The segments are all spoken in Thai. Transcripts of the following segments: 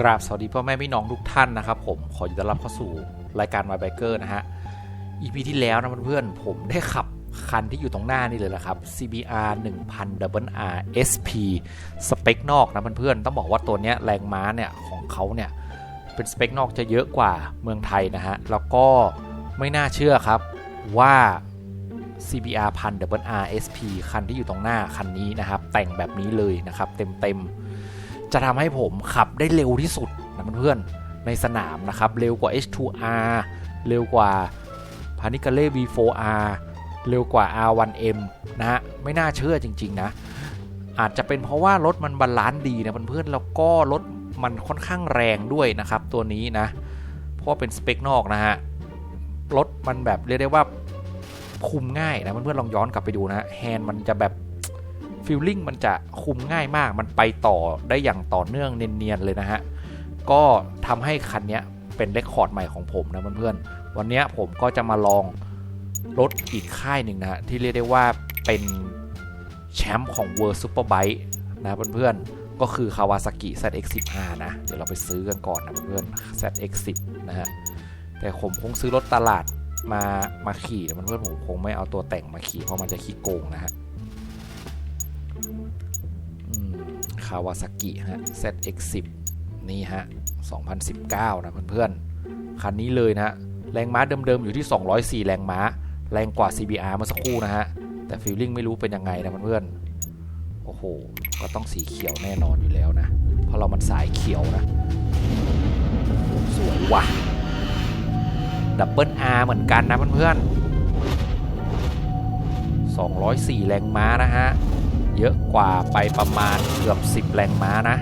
กราบสวัสดีพ่อแม่พี่น้องทุกท่านนะครับผมขอยินดีต้อนรับเข้าสู่รายการ My Biker นะฮะ EP ที่แล้วนะเพื่อนๆผมได้ขับคันที่อยู่ตรงหน้านี่เลยนะครับ CBR 1000RRSP สเปคนอกนะเพื่อนๆต้องบอกว่าตัวเนี้ยแรงม้าเนี่ยของเขาเนี่ยเป็นสเปคนอกจะเยอะกว่าเมืองไทยนะฮะ แล้วก็ไม่น่าเชื่อครับว่า CBR 1000RRSP คันที่อยู่ตรงหน้าคันนี้นะครับแต่งแบบนี้เลยนะครับเต็มๆ จะทำให้ผมขับได้เร็วที่สุดนะเพื่อนๆในสนามนะครับ เร็วกว่า H2R เร็วกว่าพานิกาเล่ V4R เร็วกว่า R1M นะฮะไม่น่าเชื่อจริง ๆ นะ อาจจะเป็นเพราะว่ารถมันบาลานซ์ดีนะเพื่อนๆแล้วก็รถมันค่อนข้างแรงด้วยนะครับ ตัวนี้นะ เพราะเป็นสเปคนอกนะฮะรถมันแบบเรียกได้ว่าคุมง่ายนะเพื่อนๆลองย้อนกลับไปดูนะแฮนด์มันจะแบบ ฟิลลิ่งมันจะคุมง่ายมาก มันไปต่อได้อย่างต่อเนื่องเนียนๆเลยนะฮะ ก็ทำให้คันนี้เป็นเรคคอร์ดใหม่ของผมนะเพื่อนๆ วันนี้ผมก็จะมาลองรถอีกค่ายหนึ่งนะที่เรียกได้ว่าเป็นแชมป์ของ World Superbike นะเพื่อนๆ ก็คือ Kawasaki ZX15 นะ เดี๋ยวเราไปซื้อกันก่อนนะเพื่อนๆ ZX10 นะฮะ แต่ผมคงซื้อรถตลาดมามาขี่นะเพื่อนๆผมคงไม่เอาตัวแต่งมาขี่เพราะมันจะขี้โกงนะฮะ คาวาซากิฮะ ZX10 นี่ฮะ 2019 นะเพื่อนๆ คันนี้เลยนะฮะ แรงม้าเดิมๆ อยู่ที่ 204 แรงม้า แรงกว่า CBR เมื่อสักครู่นะฮะ แต่ฟีลลิ่งไม่รู้เป็นยังไงนะเพื่อนๆ โอ้โห ก็ต้องสีเขียวแน่นอนอยู่แล้วนะ เพราะเรามันสายเขียวนะ สวยว่ะ ดับเบิล R เหมือนกันนะเพื่อนๆ 204 แรงม้านะฮะ เยอะกว่าไปประมาณเกือบ 10 แรงม้านะ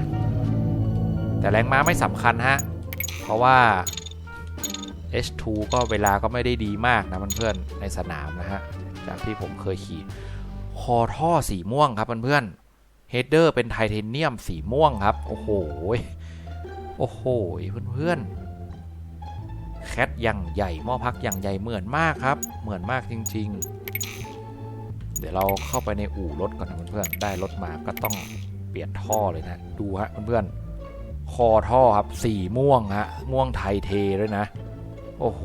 แต่แรงม้าไม่สำคัญฮะ เพราะว่า H2 ก็เวลาก็ไม่ได้ดีมากนะเพื่อนๆในสนามนะฮะ จากที่ผมเคยขี่ คอท่อสีม่วงครับเพื่อนๆเฮดเดอร์เป็นไทเทเนียมสีม่วงครับ โอ้โห โอ้โหเพื่อนๆแคทอย่างใหญ่หม้อพักอย่างใหญ่เหมือนมากครับ เหมือนมากจริง ๆ เดี๋ยวเราเข้าไปในอู่รถก่อนนะเพื่อนๆได้รถมาก็ต้องเปลี่ยนท่อเลยนะดูฮะเพื่อนๆคอท่อครับสีม่วงฮะม่วงไทยเทด้วยนะ โอ้โห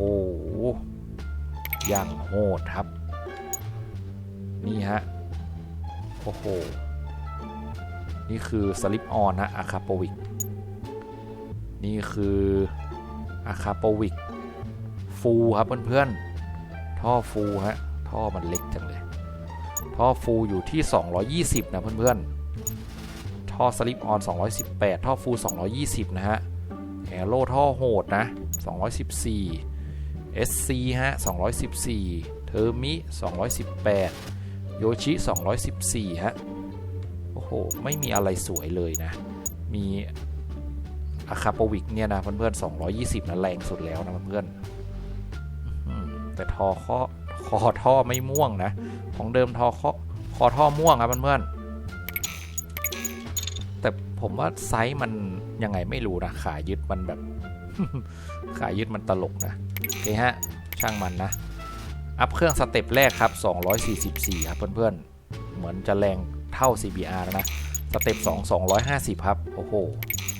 อย่างโหดครับ นี่ฮะโอ้โหนี่คือสลิปออนนะอะคาโปวิกนี่คืออะคาโปวิกฟูครับเพื่อนๆท่อฟูฮะท่อมันเล็กจังเลย ท่อฟูอยู่ที่ 220 นะเพื่อนๆ ท่อสลิปออน 218 ท่อฟู 220 นะฮะแอโร่ท่อโหดนะ 214 SC ฮะ 214 เทอร์มิ 218 โยชิ 214 ฮะ โอ้โห ไม่มีอะไรสวยเลยนะ มีอะคาปวิกเนี่ยนะเพื่อนๆ 220นะแรงสุดแล้วนะเพื่อนๆแต่ทอข้อ คอท่อไม่ม่วงนะ ของเดิมทอคอคอท่อม่วงครับเพื่อนๆแต่ผมว่าไซส์มันยังไงไม่รู้นะขายึดมันแบบ ขายึดมันตลกนะโอเคฮะช่างมันนะ อัพเครื่องสเต็ปแรกครับ 244 ครับเพื่อนๆ เหมือนจะแรงเท่า CBR แล้วนะ สเต็ป2 250 ครับ โอ้โห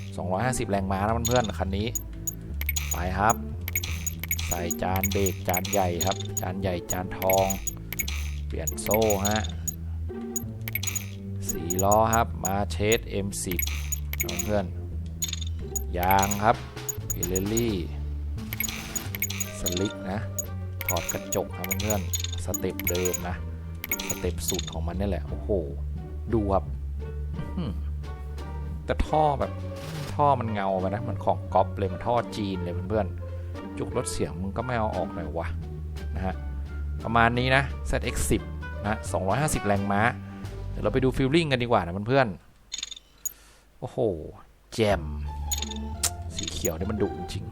250 แรงม้านะเพื่อนๆ คันนี้ ไปครับ ใส่จานเบรกจานใหญ่ครับ จานใหญ่จานทอง เปลี่ยนโซ่ฮะสีล้อครับมาเชส M10 เพื่อนยางครับพิเรลี่สลิกนะถอดกระจกครับเพื่อนสเต็ปเดิมนะสเต็ปสุดของมันนี่แหละ โอ้โห ดูครับแต่ท่อแบบท่อมันเงาไปนะ มันของก๊อปเลย มันท่อจีนเลยเพื่อนๆ จุกรถเสียงมึงก็ไม่เอาออกหน่อยวะนะฮะประมาณนี้นะ ZX10 นะ250 แรงม้า เดี๋ยวเราไปดูฟิลลิ่งกันดีกว่านะเพื่อนๆ โอ้โห แจม สีเขียวเนี่ยมันดุจริง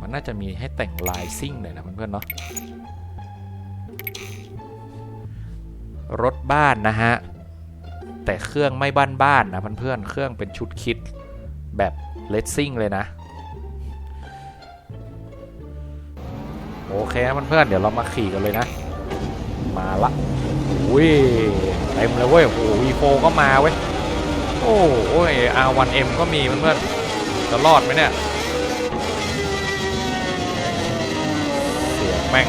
มันน่าจะมีให้แต่งลายซิ่งหน่อยนะเพื่อนๆเนาะรถบ้านนะฮะ แต่เครื่องไม่บ้านๆนะเพื่อนๆเครื่องเป็นชุดคิดแบบเลสซิ่งเลยนะ โอเคนะเพื่อนๆเดี๋ยวเรามาขี่กันเลยนะ มาละอุ้ยเต็มเลยเว้ยโอ้วีโฟก็มาเว้ยโอ้โอ้ย R1M ก็มีเพื่อนๆจะรอดไหมเนี่ยเสียงแม่ง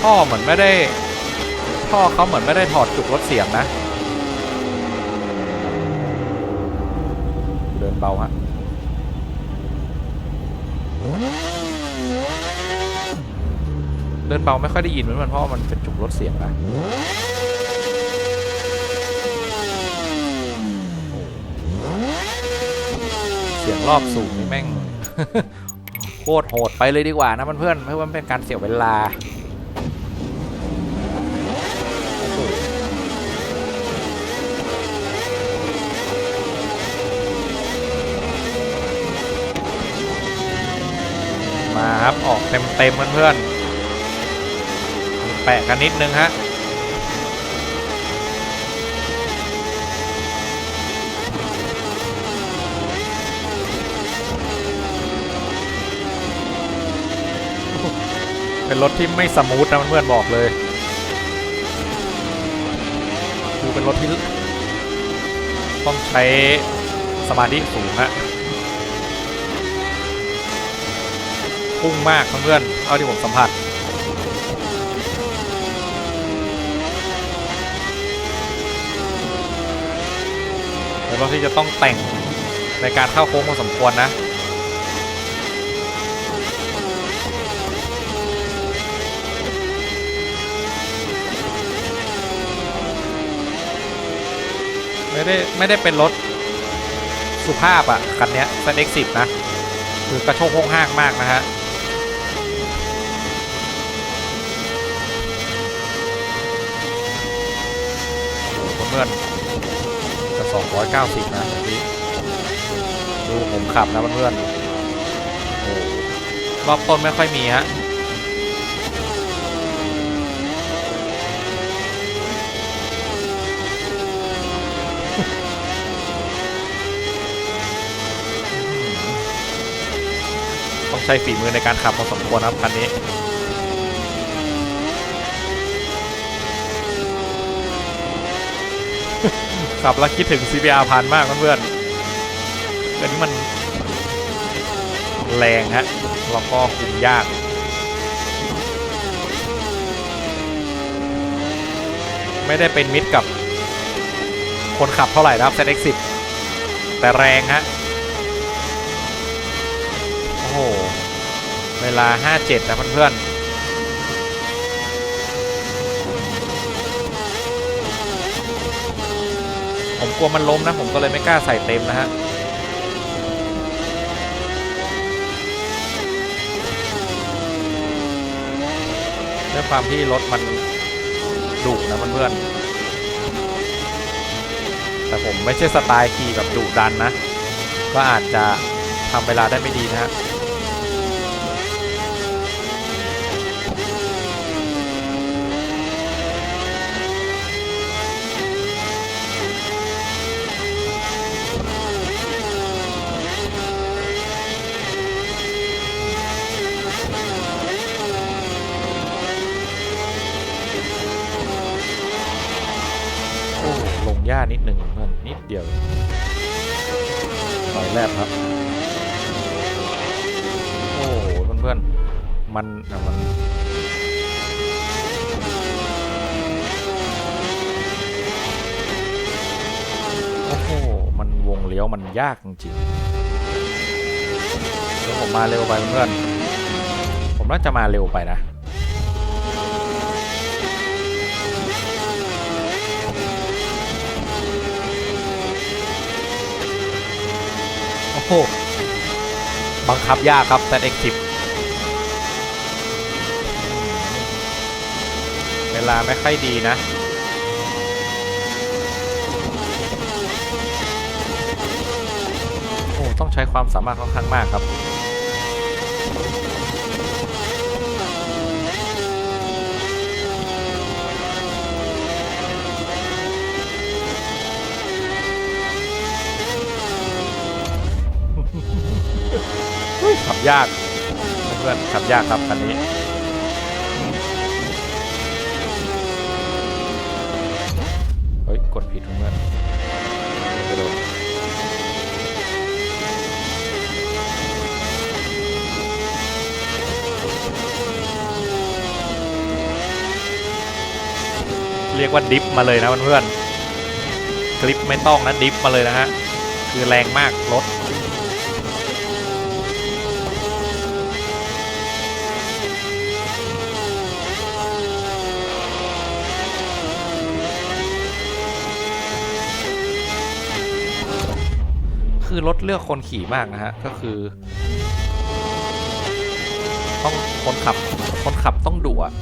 ท่อเหมือนไม่ได้ท่อเขาเหมือนไม่ได้ถอดจุกลดเสียงนะ เดินเบาฮะ ดินเบาไม่ค่อยได้ยินเหมือนมันเพราะมันเป็นจุกลดเสียงนะเสียงรอบสูงนี่แม่งโคตรโหดไปเลยดีกว่านะเพื่อนๆเพื่อว่ามันเป็นการเสียเวลามาครับ ออกเต็มๆเพื่อนๆ แปะกันนิดนึงฮะเป็นรถที่ไม่สมูทนะเพื่อนบอกเลยคือเป็นรถที่ต้องใช้สมาธิสูงฮะพุ่งมากเพื่อนเอาที่ผมสัมผัส เป็น รถที่จะต้องแต่งในการเข้าโค้งพอสมควรนะไม่ได้ไม่ได้เป็นรถสุภาพอะ่ะ คันเนี้ย ZX10 นะ คือกระโชกโค้งห้างมากนะฮะโอ้โหเพื่อน 290 นะตรงนี้ดูผมขับนะเพื่อนๆรอบต้นไม่ค่อยมีฮะต้องใช้ฝีมือในการขับพอสมควรนะครับคันนี้ ขับแล้วคิดถึง CBR พันมากเพื่อนๆอันนี้มันแรงฮะแล้วก็คุมยากไม่ได้เป็นมิตรกับคนขับเท่าไหร่นะครับ ZX10 แต่แรงฮะ โอ้โห เวลา 57 นะเพื่อนๆ ผมกลัวมันล้มนะ ผมก็เลยไม่กล้าใส่เต็มนะฮะด้วยความที่รถมันดุนะเพื่อนๆแต่ผมไม่ใช่สไตล์ขี่แบบดุดันนะ ก็อาจจะทำเวลาได้ไม่ดีนะฮะ เพื่อนนิดเดียวหน่อยแรกครับ โอ้โหเพื่อนๆมันอะมันโอ้โหมันวงเลี้ยวมันยากจริงๆแล้วผมมาเร็วไปเพื่อนๆผมน่าจะมาเร็วไปนะ โอ้โหบังคับยากครับแต่เอ็กทิปเวลาไม่ค่อยดีนะโอ้ต้องใช้ความสามารถค่อนข้างมากครับ ขับยากเพื่อนขับยากครับคันนี้เฮ้ยกดผิดเพื่อนกระโดเรียกว่าดิฟมาเลยนะเพื่อนคลิปไม่ต้องนะดิฟมาเลยนะฮะ คือแรงมากรถ คือรถเลือกคนขี่มากนะฮะ ก็คือต้องคนขับคนขับต้องดุอะ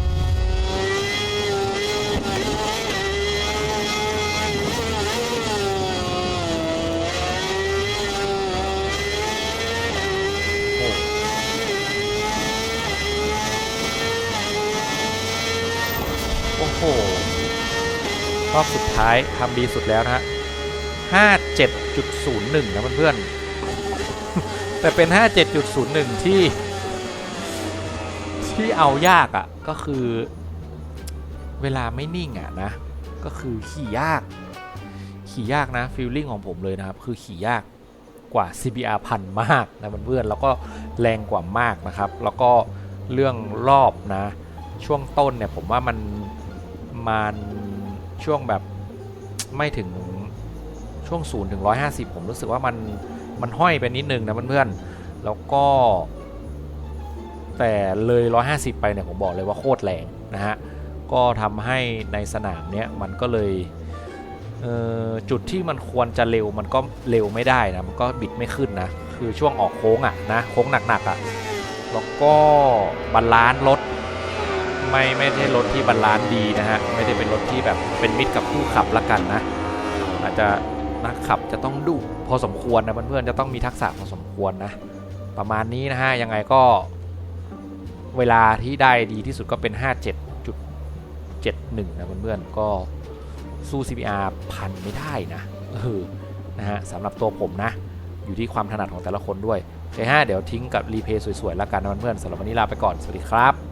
โอ้โห รอบสุดท้ายทำดีสุดแล้วนะฮะห้าเจ็ด 57.01 นะเพื่อนๆ แต่เป็น 57.01 ที่ ที่เอายากอะ่ะ ก็คือ เวลาไม่นิ่งอะ่ะนะ ก็คือขี่ยาก ขี่ยากนะฟีลลิ่งของผมเลยนะครับ คือขี่ยากกว่า CBR พันมากนะเพื่อนๆ แล้วก็แรงกว่ามากนะครับ แล้วก็เรื่องรอบนะ ช่วงต้นเนี่ยผมว่ามันมันช่วงแบบไม่ถึง ช่วง0ถึง150 ผมรู้สึกว่ามันมันห้อยไปนิดนึงนะเพื่อนๆแล้วก็ แต่เลย 150 ไปเนี่ยผมบอกเลยว่าโคตรแรงนะฮะก็ทำให้ในสนามเนี้ยมันก็เลยเจุดที่มันควรจะเร็วมันก็เร็วไม่ได้นะมันก็บิดไม่ขึ้นนะคือช่วงออกโค้งอะนะโค้งหนักๆอะแล้วก็บาลานซ์รถไม่ไม่ใช่รถที่บาลานซ์ดีนะฮะไม่ได้เป็นรถที่แบบเป็นมิตรกับผู้ขับละกันนะอาจจะ นักขับจะต้องดุพอสมควรนะเพื่อนๆจะต้องมีทักษะพอสมควรนะ ประมาณนี้นะฮะยังไงก็เวลาที่ได้ดีที่สุดก็เป็น 57.71 นะเพื่อนๆก็สู้ CBR พันไม่ได้นะเออนะฮะสำหรับตัวผมนะ อยู่ที่ความถนัดของแต่ละคนด้วยโอเคฮะเดี๋ยวทิ้งกับรีเพย์สวยๆแล้วกันนะเพื่อนๆสำหรับวันนี้ลาไปก่อนสวัสดีครับ